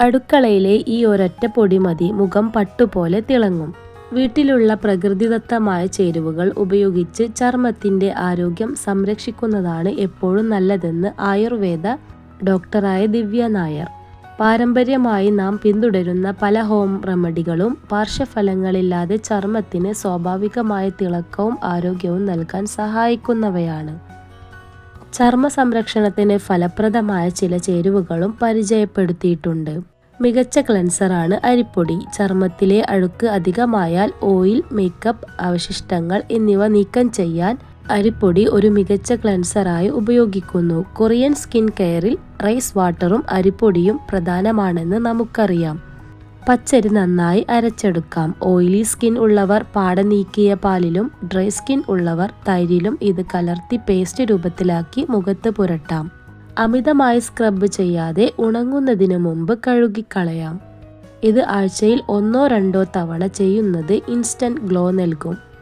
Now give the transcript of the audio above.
അടുക്കളയിലെ ഈ ഒരൊറ്റ പൊടി മതി മുഖം പട്ടുപോലെ തിളങ്ങും. വീട്ടിലുള്ള പ്രകൃതിദത്തമായ ചേരുവകൾ ഉപയോഗിച്ച് ചർമ്മത്തിന്റെ ആരോഗ്യം സംരക്ഷിക്കുന്നതാണ് എപ്പോഴും നല്ലതെന്ന് ആയുർവേദ ഡോക്ടറായ ദിവ്യ നായർ. പാരമ്പര്യമായി നാം പിന്തുടരുന്ന പല ഹോം റെമഡികളും പാർശ്വഫലങ്ങളില്ലാതെ ചർമ്മത്തിന് സ്വാഭാവികമായ തിളക്കവും ആരോഗ്യവും നൽകാൻ സഹായിക്കുന്നവയാണ്. ചർമ്മ സംരക്ഷണത്തിന് ഫലപ്രദമായ ചില ചേരുവകളും പരിചയപ്പെടുത്തിയിട്ടുണ്ട്. മികച്ച ക്ലെൻസറാണ് അരിപ്പൊടി. ചർമ്മത്തിലെ അഴുക്ക് അധികമായാൽ ഓയിൽ മേക്കപ്പ് അവശിഷ്ടങ്ങൾ എന്നിവ നീക്കം ചെയ്യാൻ അരിപ്പൊടി ഒരു മികച്ച ക്ലെൻസറായി ഉപയോഗിക്കുന്നു. കൊറിയൻ സ്കിൻ കെയറിൽ റൈസ് വാട്ടറും അരിപ്പൊടിയും പ്രധാനമാണെന്ന് നമുക്കറിയാം. പച്ചരി നന്നായി അരച്ചെടുക്കാം. ഓയിലി സ്കിൻ ഉള്ളവർ പാട നീക്കിയ പാലിലും ഡ്രൈ സ്കിൻ ഉള്ളവർ തൈരിലും ഇത് കലർത്തി പേസ്റ്റ് രൂപത്തിലാക്കി മുഖത്ത് പുരട്ടാം. അമിതമായി സ്ക്രബ് ചെയ്യാതെ ഉണങ്ങുന്നതിന് മുമ്പ് കഴുകിക്കളയാം. ഇത് ആഴ്ചയിൽ ഒന്നോ രണ്ടോ തവണ ചെയ്യുന്നത് ഇൻസ്റ്റന്റ് ഗ്ലോ നൽകും.